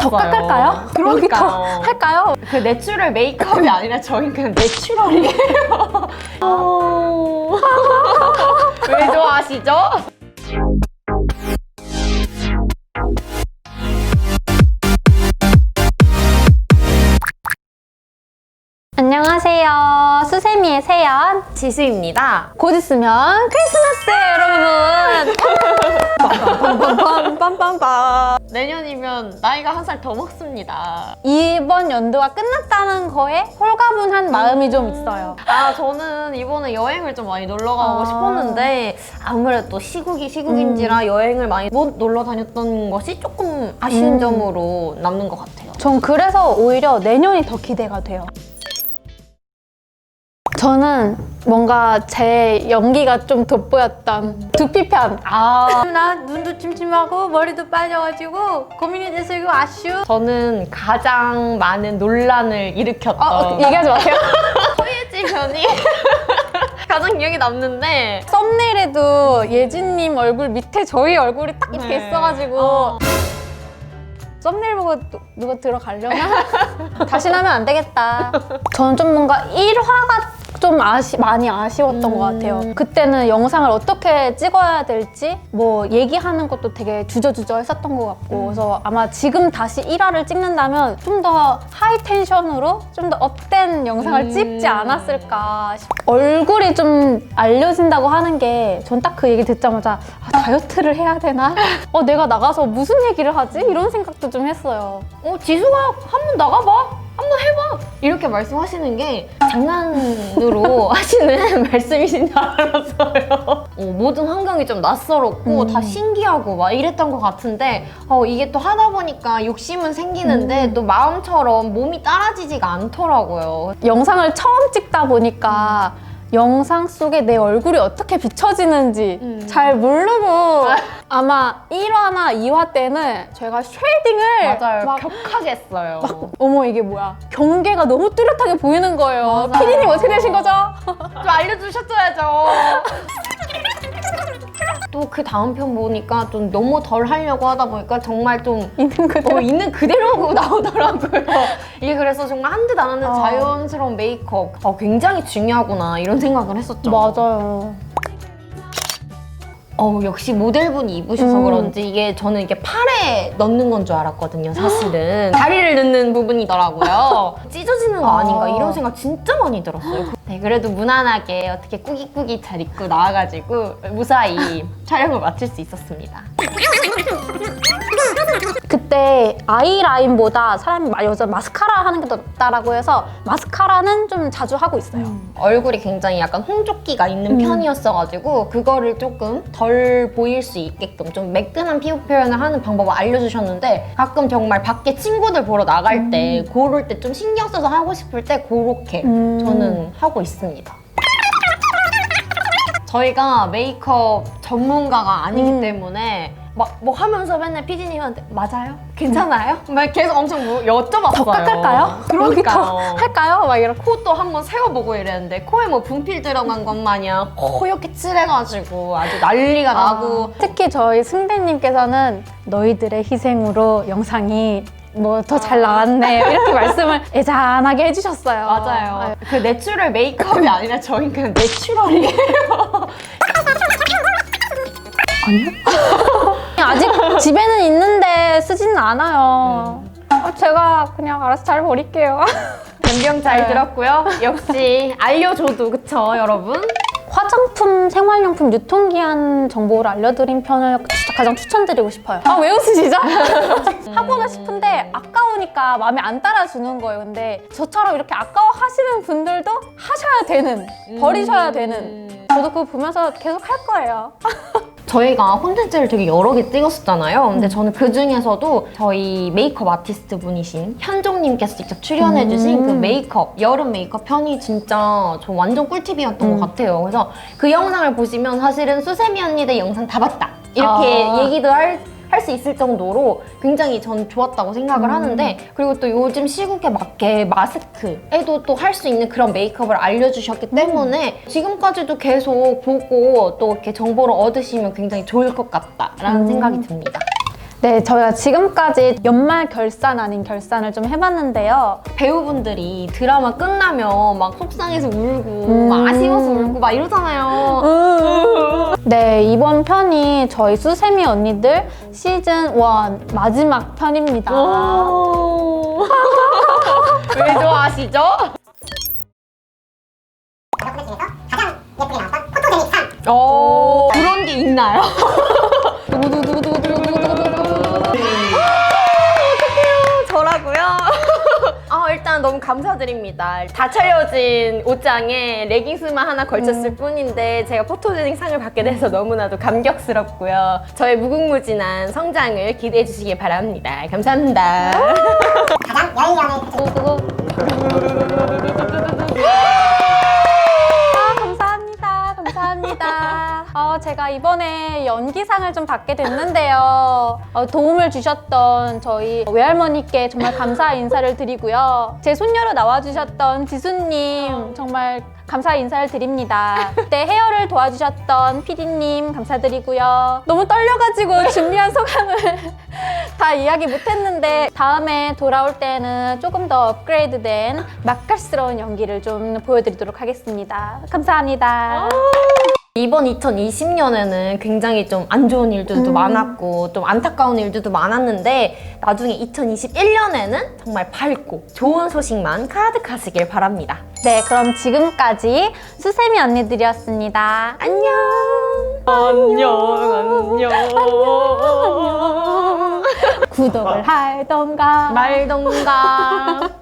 더 깎을까요? 그러니까요. 할까요? 그 내추럴 메이크업이 아니라 저희 그냥 내추럴이에요. 어. 왜 좋아하시죠? 안녕하세요. 수세미의 세연. 지수입니다. 곧 있으면 크리스마스예요, 내년이면 나이가 한 살 더 먹습니다. 이번 연도가 끝났다는 거에 홀가분한 마음이 좀 있어요. 아 저는 이번에 여행을 좀 많이 놀러 가고 아. 싶었는데 아무래도 시국이 시국인지라 여행을 많이 못 놀러 다녔던 것이 조금 아쉬운 음. 점으로 남는 것 같아요. 전 그래서 오히려 내년이 더 기대가 돼요. 저는 뭔가 제 연기가 좀 돋보였던 두피편. 아 나 눈도 침침하고 머리도 빠져가지고 고민이 돼서 이거 아쉬워. 저는 가장 많은 논란을 일으켰던 어, 얘기하지 마세요. 서예지 편이 가장 기억에 남는데 썸네일에도 예진님 얼굴 밑에 저희 얼굴이 딱 이렇게 네. 있어가지고 어. 썸네일 보고 누- 누가 들어가려나? 다시는 하면 안 되겠다. 저는 좀 뭔가 1화가 좀 아쉬, 많이 아쉬웠던 음. 것 같아요. 그때는 영상을 어떻게 찍어야 될지 뭐 얘기하는 것도 되게 주저주저 했었던 것 같고 음. 그래서 아마 지금 다시 1화를 찍는다면 좀 더 하이 텐션으로 좀 더 업된 영상을 음. 찍지 않았을까 싶 얼굴이 좀 알려진다고 하는 게 전 딱 그 얘기 듣자마자 아, 다이어트를 해야 되나? 어 내가 나가서 무슨 얘기를 하지? 이런 생각도 좀 했어요. 어 지수가 한 번 나가봐 한번 해봐 이렇게 말씀하시는 게 장난으로 하시는 말씀이신 줄 알았어요 어, 모든 환경이 좀 낯설었고 음. 다 신기하고 막 이랬던 것 같은데 어, 이게 또 하다 보니까 욕심은 생기는데 음. 또 마음처럼 몸이 따라지지가 않더라고요 영상을 처음 찍다 보니까 영상 속에 내 얼굴이 어떻게 비춰지는지 음. 잘 모르고 아마 1화나 2화 때는 제가 쉐이딩을 맞아요 막 격하게 했어요 어머 이게 뭐야 경계가 너무 뚜렷하게 보이는 거예요 맞아요. 피디님 어떻게 되신 거죠? 좀 알려주셨어야죠. 또 그 다음 편 보니까 좀 너무 덜 하려고 하다 보니까 정말 좀 있는 그대로 어, 있는 그대로 나오더라고요. 이게 그래서 정말 한 듯안 하는 어. 자연스러운 메이크업 어, 굉장히 중요하구나 이런 생각을 했었죠. 맞아요 어, 역시 모델분이 입으셔서 음. 그런지 이게 저는 이게 팔에 넣는 건 줄 알았거든요, 사실은. 다리를 넣는 부분이더라고요. 찢어지는 거 아닌가 아. 이런 생각 진짜 많이 들었어요. 네, 그래도 무난하게 어떻게 꾸깃꾸깃 잘 입고 나와가지고 무사히 촬영을 마칠 수 있었습니다. 그때 아이라인보다 사람이 마- 여자 마스카라 하는 게 더 낫다라고 해서 마스카라는 좀 자주 하고 있어요 얼굴이 굉장히 약간 홍조기가 있는 음. 편이었어가지고 그거를 조금 덜 보일 수 있게끔 좀 매끈한 피부 표현을 하는 방법을 알려주셨는데 가끔 정말 밖에 친구들 보러 나갈 때 그럴 때좀 신경 써서 하고 싶을 때 그렇게 음. 저는 하고 있습니다. 저희가 메이크업 전문가가 아니기 음. 때문에 막 뭐 하면서 맨날 피디님한테 맞아요? 괜찮아요? 막 계속 엄청 뭐 여쭤봤어요. 더 깎을까요? 여기 더 그러니까요. 할까요? 막 이렇게 코도 한번 세워보고 이랬는데 코에 뭐 분필 들어간 것 마냥 허옇게 칠해가지고 아주 난리가 나고 특히 저희 승배님께서는 너희들의 희생으로 영상이 뭐 더 잘 나왔네 이렇게 말씀을 애잔하게 해주셨어요. 맞아요. 그 내추럴 메이크업이 아니라 저희 그냥 내추럴이에요. 아니요? 아직 집에는 있는데 쓰지는 않아요. 아, 제가 그냥 알아서 잘 버릴게요. 변경 잘 네. 들었고요. 역시 알려줘도 그쵸 여러분? 화장품, 생활용품 유통기한 정보를 알려드린 편을 진짜 가장 추천드리고 싶어요. 아, 왜 웃으시죠? 하고는 싶은데 아까우니까 마음에 안 따라주는 거예요. 근데 저처럼 이렇게 아까워하시는 분들도 하셔야 되는, 버리셔야 되는. 저도 그거 보면서 계속 할 거예요. 저희가 콘텐츠를 되게 여러 개 찍었었잖아요. 음. 근데 저는 그 중에서도 저희 메이크업 아티스트 분이신 현종님께서 직접 출연해주신 음. 그 메이크업, 여름 메이크업 편이 진짜 저 완전 꿀팁이었던 음. 것 같아요. 그래서 그 영상을 보시면 사실은 수세미 언니들 영상 다 봤다. 이렇게 아. 얘기도 할, 할 수 있을 정도로 굉장히 전 좋았다고 생각을 음. 하는데 그리고 또 요즘 시국에 맞게 마스크에도 또 할 수 있는 그런 메이크업을 알려주셨기 음. 때문에 지금까지도 계속 보고 또 이렇게 정보를 얻으시면 굉장히 좋을 것 같다라는 음. 생각이 듭니다. 네, 저희가 지금까지 연말 결산 아닌 결산을 좀 해봤는데요. 배우분들이 드라마 끝나면 막 속상해서 울고 음. 막 아쉬워서 울고 막 이러잖아요. 네, 이번 편이 저희 수세미 언니들 시즌 1 마지막 편입니다. 왜 좋아하시죠? 어 그런 게 있나요? 저라고요? 너무 감사드립니다. 다 차려진 옷장에 레깅스만 하나 걸쳤을 뿐인데 제가 포토제닉 상을 받게 돼서 너무나도 감격스럽고요. 저의 무궁무진한 성장을 기대해 주시길 바랍니다. 감사합니다. 아, 제가 이번에 연기상을 좀 받게 됐는데요. 어, 도움을 주셨던 저희 외할머니께 정말 감사 인사를 드리고요. 제 손녀로 나와주셨던 지수님 정말 감사 인사를 드립니다. 그때 헤어를 도와주셨던 피디님 감사드리고요. 너무 떨려가지고 준비한 소감을 다 이야기 못했는데 다음에 돌아올 때는 조금 더 업그레이드된 맛깔스러운 연기를 좀 보여드리도록 하겠습니다. 감사합니다. 이번 2020년에는 굉장히 좀 안 좋은 일들도 많았고 좀 안타까운 일들도 많았는데 나중에 2021년에는 정말 밝고 좋은 소식만 가득하시길 바랍니다. 네, 그럼 지금까지 수세미 언니들이었습니다. 안녕. 안녕. 안녕. 구독을 할던가. 말던가